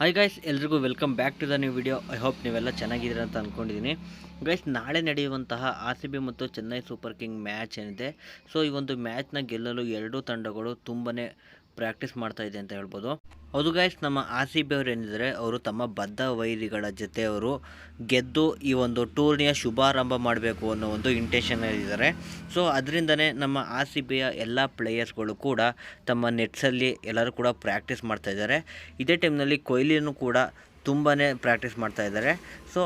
Hi guys ಎಲ್ರಿಗೂ welcome back to the new video I hope ನೀವೆಲ್ಲ ಚೆನ್ನಾಗಿದ್ದೀರ ಅಂತ ಅಂದ್ಕೊಂಡಿದ್ದೀನಿ ಗೈಸ್ ನಾಳೆ ನಡೆಯುವಂತಹ ಆರ್ ಸಿ ಬಿ ಮತ್ತು ಚೆನ್ನೈ ಸೂಪರ್ ಕಿಂಗ್ ಮ್ಯಾಚ್ ಏನಿದೆ. ಸೊ ಈ ಒಂದು ಮ್ಯಾಚ್ನ ಗೆಲ್ಲಲು ಎರಡೂ ತಂಡಗಳು ತುಂಬಾ ಪ್ರಾಕ್ಟೀಸ್ ಮಾಡ್ತಾ ಇದೆ ಅಂತ ಹೇಳ್ಬೋದು. ಹೌದು ಗಾಯ್ಸ್ ನಮ್ಮ ಆರ್ ಸಿ ಬಿ ಅವರು ಏನಿದ್ದಾರೆ, ಅವರು ತಮ್ಮ ಬದ್ಧ ವೈರಿಗಳ ಜೊತೆ ಅವರು ಗೆದ್ದು ಈ ಒಂದು ಟೂರ್ನಿಯ ಶುಭಾರಂಭ ಮಾಡಬೇಕು ಅನ್ನೋ ಒಂದು ಇಂಟೆನ್ಷನಲ್ಲಿದ್ದಾರೆ ಸೊ ಅದರಿಂದನೇ ನಮ್ಮ ಆರ್ ಸಿ ಬಿಯ ಎಲ್ಲ ಪ್ಲೇಯರ್ಸ್ಗಳು ಕೂಡ ತಮ್ಮ ನೆಟ್ಸಲ್ಲಿ ಎಲ್ಲರೂ ಕೂಡ ಪ್ರಾಕ್ಟೀಸ್ ಮಾಡ್ತಾ ಇದ್ದಾರೆ. ಇದೇ ಟೈಮ್ನಲ್ಲಿ ಕೊಹ್ಲಿನೂ ಕೂಡ ತುಂಬಾ ಪ್ರಾಕ್ಟೀಸ್ ಮಾಡ್ತಾ ಇದ್ದಾರೆ. ಸೊ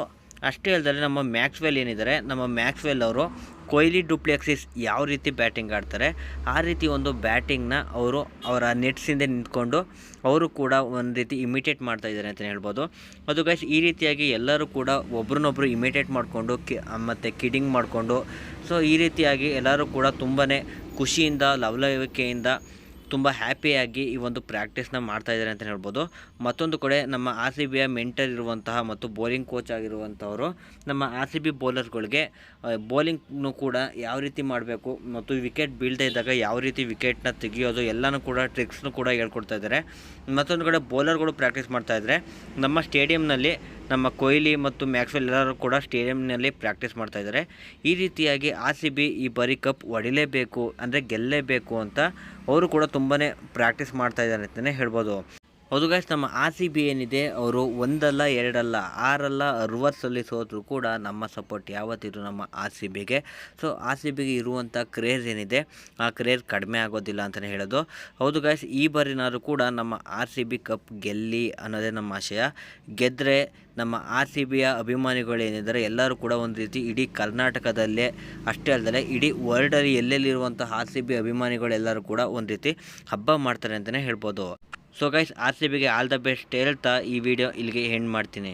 ಅಷ್ಟೇ ಅಲ್ಲದೆ ನಮ್ಮ ಮ್ಯಾಕ್ಸ್ವೆಲ್ ಏನಿದ್ದಾರೆ, ನಮ್ಮ ಮ್ಯಾಕ್ಸ್ವೆಲ್ ಅವರು ಕೊಹ್ಲಿ ಡುಪ್ಲೆಕ್ಸಿಸ್ ಯಾವ ರೀತಿ ಬ್ಯಾಟಿಂಗ್ ಆಡ್ತಾರೆ, ಆ ರೀತಿ ಒಂದು ಬ್ಯಾಟಿಂಗ್ನ ಅವರು ಅವರ ನೆಟ್ಸಿಂದ ನಿಂತ್ಕೊಂಡು ಅವರು ಕೂಡ ಒಂದು ರೀತಿ ಇಮಿಟೇಟ್ ಮಾಡ್ತಾ ಇದ್ದಾರೆ ಅಂತಲೇ ಹೇಳ್ಬೋದು. ಅದು ಗೈಸ್ ಈ ರೀತಿಯಾಗಿ ಎಲ್ಲರೂ ಕೂಡ ಒಬ್ರನ್ನೊಬ್ರು ಇಮಿಟೇಟ್ ಮಾಡಿಕೊಂಡು ಕಿ, ಮತ್ತು ಕಿಡಿಂಗ್ ಮಾಡಿಕೊಂಡು, ಸೊ ಈ ರೀತಿಯಾಗಿ ಎಲ್ಲರೂ ಕೂಡ ತುಂಬಾ ಖುಷಿಯಿಂದ, ಲವಲವಿಕೆಯಿಂದ ತುಂಬ ಹ್ಯಾಪಿಯಾಗಿ ಈ ಒಂದು ಪ್ರಾಕ್ಟೀಸ್ನ ಮಾಡ್ತಾ ಇದ್ದಾರೆ ಅಂತ ಹೇಳ್ಬೋದು. ಮತ್ತೊಂದು ಕಡೆ ನಮ್ಮ ಆರ್ ಸಿ ಬಿಯ ಮೆಂಟರ್ ಇರುವಂತಹ ಮತ್ತು ಬೌಲಿಂಗ್ ಕೋಚ್ ಆಗಿರುವಂಥವರು, ನಮ್ಮ ಆರ್ ಸಿ ಬಿ ಬೌಲರ್ಗಳಿಗೆ ಬೌಲಿಂಗ್ನು ಕೂಡ ಯಾವ ರೀತಿ ಮಾಡಬೇಕು ಮತ್ತು ವಿಕೆಟ್ ಬೀಳದೇ ಇದ್ದಾಗ ಯಾವ ರೀತಿ ವಿಕೆಟ್ನ ತೆಗೆಯೋದು ಎಲ್ಲನೂ ಕೂಡ ಟ್ರಿಕ್ಸ್ನು ಕೂಡ ಹೇಳ್ಕೊಡ್ತಾ ಇದ್ದಾರೆ. ಮತ್ತೊಂದು ಕಡೆ ಬೌಲರ್ಗಳು ಪ್ರಾಕ್ಟೀಸ್ ಮಾಡ್ತಾ ಇದ್ದಾರೆ ನಮ್ಮ ಸ್ಟೇಡಿಯಂನಲ್ಲಿ ನಮ್ಮ ಕೊಹ್ಲಿ ಮತ್ತು ಮ್ಯಾಕ್ಸ್ವೆಲ್ ಎಲ್ಲರೂ ಕೂಡ ಸ್ಟೇಡಿಯಂನಲ್ಲಿ ಪ್ರಾಕ್ಟೀಸ್ ಮಾಡ್ತಾ ಇದ್ದಾರೆ. ಈ ರೀತಿಯಾಗಿ ಆರ್ ಸಿ ಬಿ ಈ ಬರೀ ಕಪ್ ಹೊಡಿಲೇಬೇಕು ಅಂದರೆ ಗೆಲ್ಲಲೇಬೇಕು ಅಂತ ಅವರು ಕೂಡ ತುಂಬಾ ಪ್ರಾಕ್ಟೀಸ್ ಮಾಡ್ತಾ ಇದ್ದಾರೆ ಅಂತಲೇ ಹೇಳ್ಬೋದು. ಹೌದು ಗಾಯ್ಸ್ ನಮ್ಮ ಆರ್ ಸಿ ಬಿ ಏನಿದೆ, ಅವರು ಒಂದಲ್ಲ, ಎರಡಲ್ಲ, ಆರಲ್ಲ ರಿವರ್ಸಲ್ಲಿ ಸಲ ಸೋತರು ಕೂಡ ನಮ್ಮ ಸಪೋರ್ಟ್ ಯಾವತ್ತಿದ್ರು ನಮ್ಮ ಆರ್ ಸಿ ಬಿಗೆ. ಸೊ ಆರ್ ಸಿ ಬಿಗೆ ಇರುವಂಥ ಕ್ರೇಜ್ ಏನಿದೆ, ಆ ಕ್ರೇಜ್ ಕಡಿಮೆ ಆಗೋದಿಲ್ಲ ಅಂತಲೇ ಹೇಳೋದು. ಹೌದು ಗಾಯ್ಸ್ ಈ ಬಾರಿನಾದರೂ ಕೂಡ ನಮ್ಮ ಆರ್ ಸಿ ಬಿ ಕಪ್ ಗೆಲ್ಲಿ ಅನ್ನೋದೇ ನಮ್ಮ ಆಶಯ. ಗೆದ್ದರೆ ನಮ್ಮ ಆರ್ ಸಿ ಬಿಯ ಅಭಿಮಾನಿಗಳು ಏನಿದ್ದಾರೆ, ಎಲ್ಲರೂ ಕೂಡ ಒಂದು ರೀತಿ ಇಡೀ ಕರ್ನಾಟಕದಲ್ಲೇ, ಅಷ್ಟೇ ಅಲ್ಲದೆ ಇಡೀ ವರ್ಲ್ಡಲ್ಲಿ ಎಲ್ಲೆಲ್ಲಿರುವಂಥ ಆರ್ ಸಿ ಬಿ ಅಭಿಮಾನಿಗಳೆಲ್ಲರೂ ಕೂಡ ಒಂದು ರೀತಿ ಹಬ್ಬ ಮಾಡ್ತಾರೆ ಅಂತಲೇ ಹೇಳ್ಬೋದು. ಸೊ ಗೈಸ್ ಆರ್ ಸಿ ಬಿಗೆ ಆಲ್ ದ ಬೆಸ್ಟ್ ಹೇಳ್ತಾ ಈ ವಿಡಿಯೋ ಇಲ್ಲಿಗೆ ಎಂಡ್ ಮಾಡ್ತೀನಿ.